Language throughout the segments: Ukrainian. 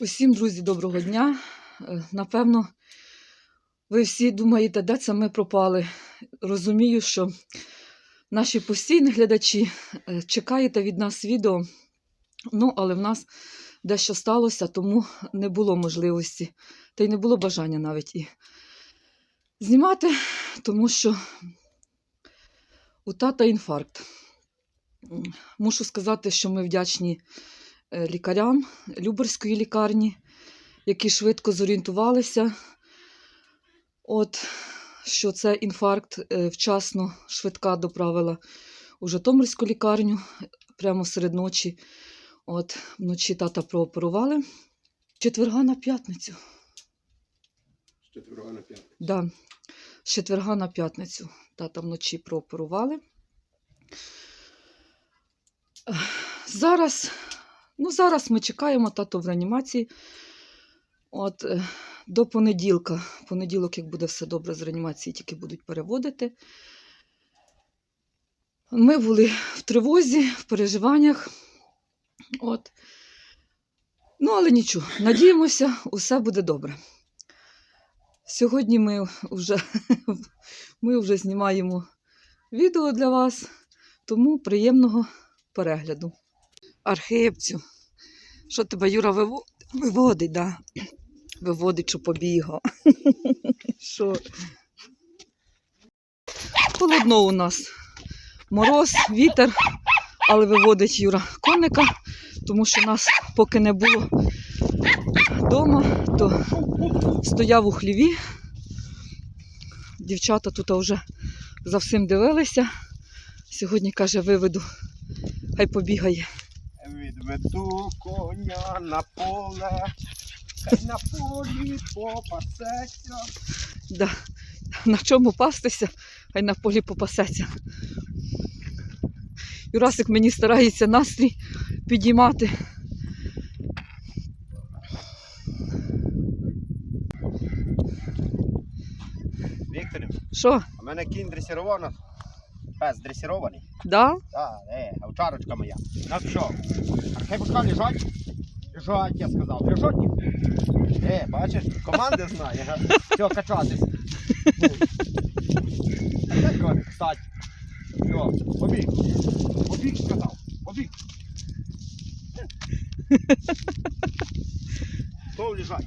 Усім, друзі, доброго дня. Е, Напевно, ви всі думаєте, де це ми пропали. Розумію, що наші постійні глядачі е, чекаєте від нас відео. Ну, але в нас дещо сталося, тому не було можливості, та й не було бажання навіть і знімати, тому що у тата інфаркт. Мушу сказати, що ми вдячні лікарям Люберської лікарні, які швидко зорієнтувалися, от, що це інфаркт е, вчасно швидка доправила у Житомирську лікарню прямо серед ночі. От, вночі тата прооперували. Четверга на п'ятницю. З четверга на п'ятницю. Да. З четверга на п'ятницю тата вночі прооперували. Зараз, ну зараз ми чекаємо тато в реанімації. От е, до понеділка. Понеділок, як буде все добре з реанімації, тільки будуть переводити. Ми були в тривозі, в переживаннях. От. Ну, але нічого, надіємося, усе буде добре. Сьогодні ми вже, ми вже знімаємо відео для вас, тому приємного перегляду. Архипцю, що тебе Юра виво- виводить, да? Виводить, що побігав. Що? Холодно у нас. Мороз, вітер, але виводить Юра коника, тому що нас поки не було вдома, то стояв у хліві. Дівчата тут вже за всім дивилися. Сьогодні, каже, виведу, хай побігає. Відведу коня на поле, хай на полі попасеться. Да. На чому пастися, хай на полі попасеться. Юрасик мені старається настрій підіймати. Вікторів, Що? а в мене кінь дресіровано. Пес дресірований. Да? Так, е, овчарочка моя. Ну що? Архипушка лежать? Лежать, я сказав. Лежать? Е, бачиш, команди знає. га? Все, качатись. Ну. А кстати? Все, побіг. Побіг, сказав. Побіг. Хто лежать?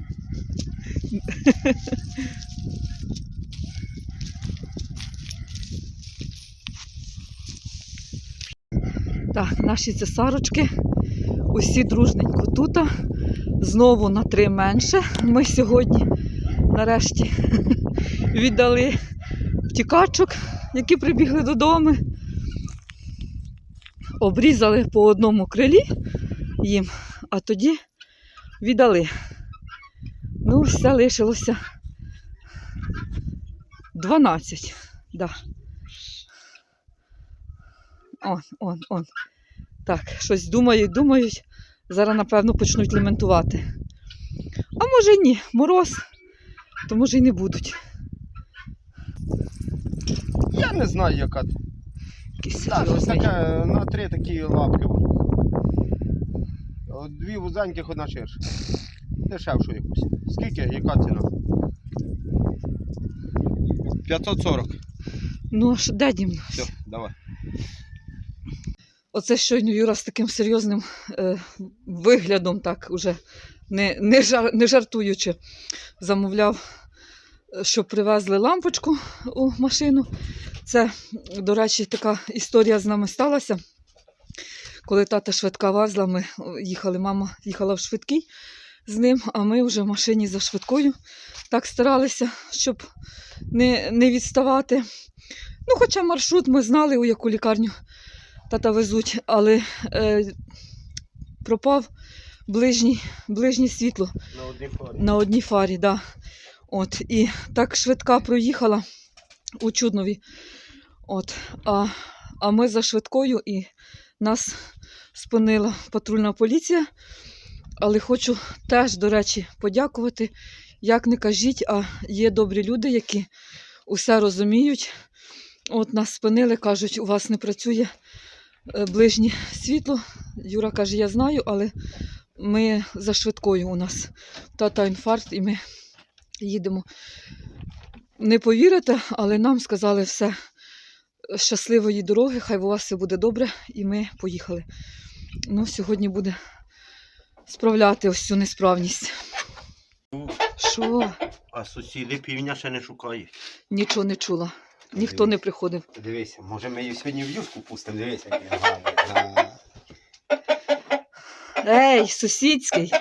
Так, наші цесарочки, усі дружненько тут. Знову на три менше. Ми сьогодні нарешті віддали втікачок, які прибігли додому. Обрізали по одному крилі їм, а тоді віддали. Ну, все лишилося 12. Да. Он, он, он. Так, щось думають, думають. Зараз, напевно, почнуть лементувати. А може ні, мороз, то може й не будуть. Я не знаю, яка. Якісь Так, ось серйозні. таке, на три такі лапки. От Дві вузеньких, одна ширша. Дешевшу якусь. Скільки? Яка ціна? 540. Ну, а що, де дім? Все, давай. Оце щойно Юра з таким серйозним е, виглядом, так уже не, не, жар, не жартуючи, замовляв, е, щоб привезли лампочку у машину. Це, до речі, така історія з нами сталася. Коли тата швидка везла, ми їхали, мама їхала в швидкій з ним, а ми вже в машині за швидкою так старалися, щоб не, не відставати. Ну, хоча маршрут ми знали, у яку лікарню тата везуть, але е, пропав ближній, ближнє світло На одній форі. на одній фарі. Да. От, і так швидка проїхала у Чуднові. От, а, а ми за швидкою і нас спинила патрульна поліція. Але хочу теж, до речі, подякувати. Як не кажіть, а є добрі люди, які усе розуміють. От нас спинили, кажуть, у вас не працює ближнє світло. Юра каже, я знаю, але ми за швидкою у нас тата інфаркт, і ми їдемо. Не повірите, але нам сказали все щасливої дороги, хай у вас все буде добре, і ми поїхали. Ну, сьогодні буде справляти ось цю несправність. Що? А сусіди півня ще не шукають. Нічого не чула. Ніхто не приходив. Дивися, може ми її сьогодні в юшку пустимо, дивися, як гарно. Ей, сусідський,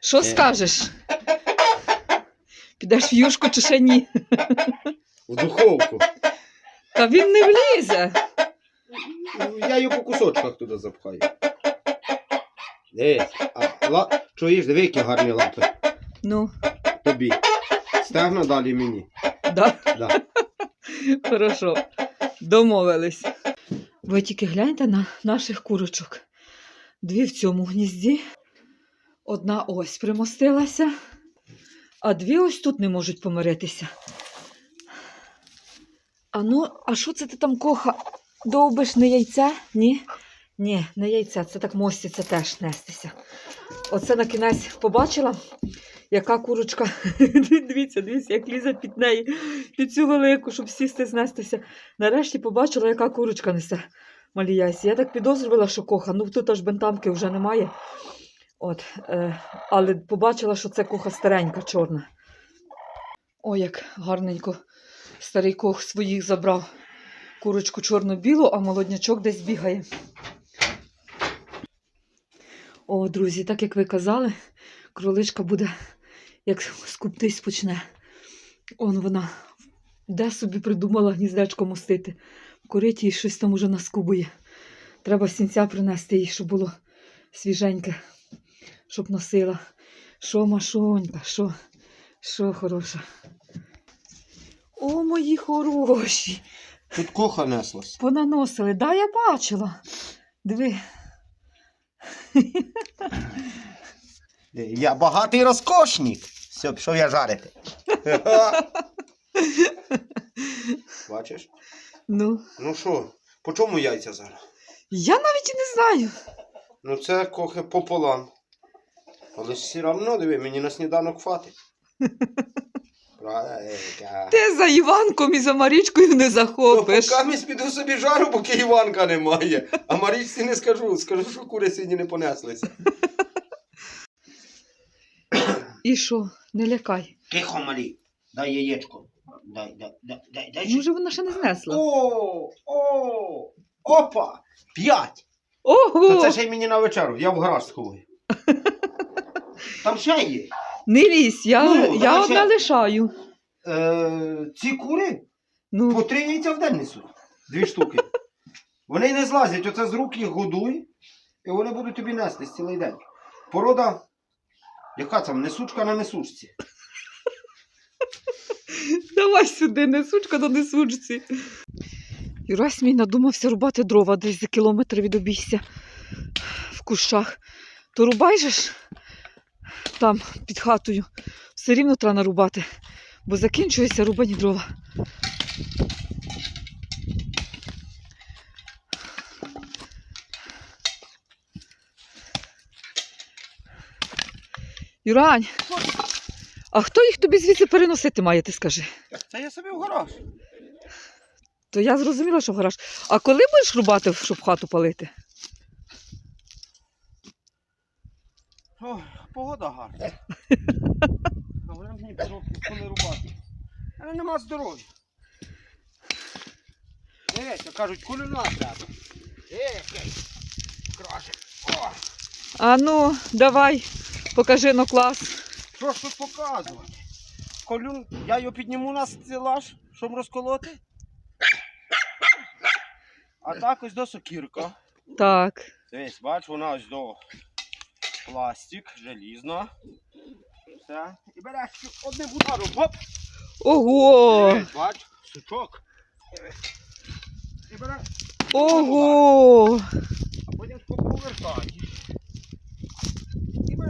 що Е. скажеш? Підеш в юшку чи ще ні? В духовку. Та він не влізе. Ну, Я її по кусочках туди запхаю. Дивись, а ла... чуєш, диви, які гарні лапи. Ну, Тобі. Стегна далі мені. да, Да. хорошо. Домовились. Ви тільки гляньте на наших курочок. Дві в цьому гнізді. Одна ось примостилася, а дві ось тут не можуть помиритися. А ну, а що це ти там коха? Довбиш не яйця? Ні? Ні, не яйця, це так моститься теж нестися. Оце на кінець побачила, яка курочка. дивіться, дивіться, як лізе під неї, під цю велику, щоб сісти, знестися. Нарешті побачила, яка курочка несе малі. Я так підозрювала, що коха. Ну тут аж бентамки вже немає. От, е, але побачила, що це коха старенька, чорна. Ой, як гарненько старий кох своїх забрав. Курочку чорно-білу, а молоднячок десь бігає. О, друзі, так як ви казали, кроличка буде, як скуптись почне. Он вона де собі придумала гніздечко мостити. Курить їй щось там уже наскубує. Треба сінця принести їй, щоб було свіженьке, щоб носила. Що, Машонька, що, що хороша. О, мої хороші. Тут коха неслась. Понаносили. Да, я бачила. Диви. Я багатий розкошник. Все, пішов я жарити. Бачиш? Ну, Ну що, по чому яйця зараз? я навіть і не знаю. Ну це кохи пополам. Але все одно, диви, мені на сніданок хватить. Правда? Ти за Іванком і за Марічкою не захопиш. Поки піду собі жару, поки Іванка немає. А Марічці не скажу, скажу, що кури сьогодні не понеслися. І що, не лякай. Тихо, малі, дай яєчко. Дай, дай, дай, дай, дай. Може, вона ще не знесла. О, о, опа, п'ять. Ого! То це ще й мені на вечеру, я в гараж сховую. Там ще є. Не лізь, я, Ну, я давай одна ще. лишаю. Е, ці кури по Ну, три яйця в день несуть. Дві штуки. Вони й не злазять, оце з рук їх годуй, і вони будуть тобі нести цілий день. Порода, яка там, несучка на несучці. давай сюди, несучка до несучці. Юрась мій надумався рубати дрова десь за кілометр від обійся в кущах. То рубай же там під хатою. Все рівно треба нарубати, бо закінчується рубані дрова. Юрань, а хто їх тобі звідси переносити має, ти скажи? Це я собі в гараж. То я зрозуміла, що в гараж. А коли будеш рубати, щоб хату палити? Ой, погода гарна. Говоримо мені коли рубати. Але нема здоров'я. Дивіться, кажуть, куліна треба. Який краше. О, А ну, давай, покажи на клас. що ж тут показувати? Колюн, я його підніму на стелаж, щоб розколоти. А так ось до сокірка. Так. Дивись, бач, вона ось до пластик, желізна. Все. І береш одним ударом. Гоп! Ого! Дивись, бач, сучок. І береш, Ого! а потім повертаєш. І береш ще. Гоп.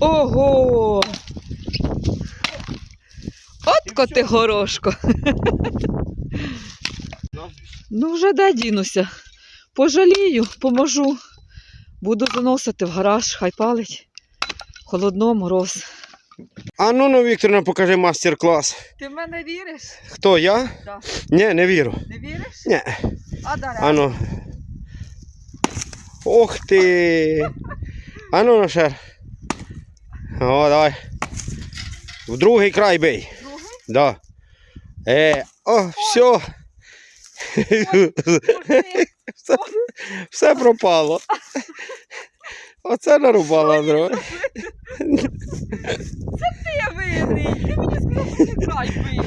Ого! Отко ти горошко. Ну, вже де дінуся. Пожалію, поможу. Буду заносити в гараж, хай палить. Холодно, мороз. А ну ну, Вікторина, покажи мастер-клас. Ти в мене віриш? Хто я? Да. Ні, не вірю. Не віриш? Ні. А далі. А ну. Ох ти. А ну, ще. О, давай. В другий край бей. Другий? Да. Е, о, все. все, все пропало. Оце нарубала дрова. Ти винний. Ти мені сказав, що ти край бий.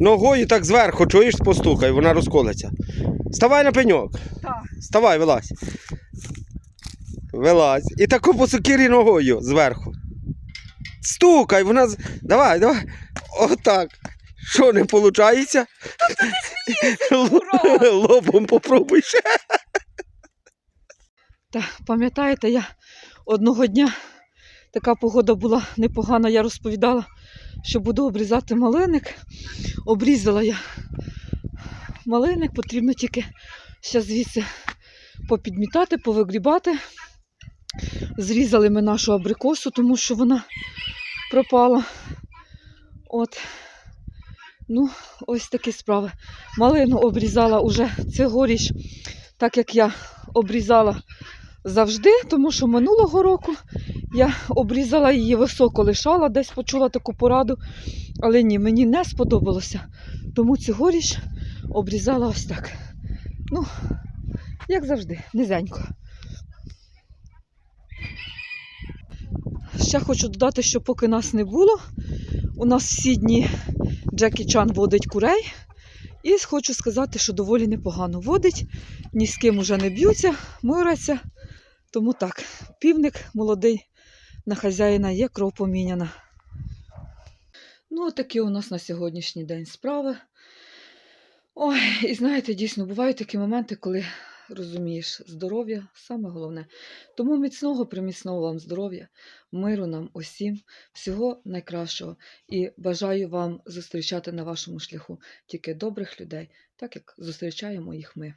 Ногою так зверху, чуєш, постукай, вона розколеться. Ставай на пеньок. Так. Ставай, вилазь. Вилазь. І таку по сокирі ногою зверху. Стукай, вона. Давай, давай. Отак. Що не виходить? ура! Лобом попробуй ще. Та пам'ятаєте, я одного дня така погода була непогана, я розповідала, що буду обрізати малиник. Обрізала я малиник, потрібно тільки ще звідси попідмітати, повигрібати. Зрізали ми нашу абрикосу, тому що вона пропала. От. Ну, ось такі справи. Малину обрізала уже цьогоріч, так як я обрізала завжди, тому що минулого року я обрізала її високо лишала, десь почула таку пораду. Але ні, мені не сподобалося. Тому цьогоріч обрізала ось так. Ну, як завжди, низенько. Ще хочу додати, що поки нас не було, у нас всі дні Джекі Чан водить курей. І хочу сказати, що доволі непогано водить, ні з ким уже не б'ються, миряться. Тому так, півник молодий на хазяїна є кров поміняна. Ну, такі у нас на сьогоднішній день справи. Ой, і знаєте, дійсно, бувають такі моменти, коли розумієш, здоров'я саме головне. Тому міцного, приміцного вам здоров'я, миру нам усім, всього найкращого. І бажаю вам зустрічати на вашому шляху тільки добрих людей, так як зустрічаємо їх ми.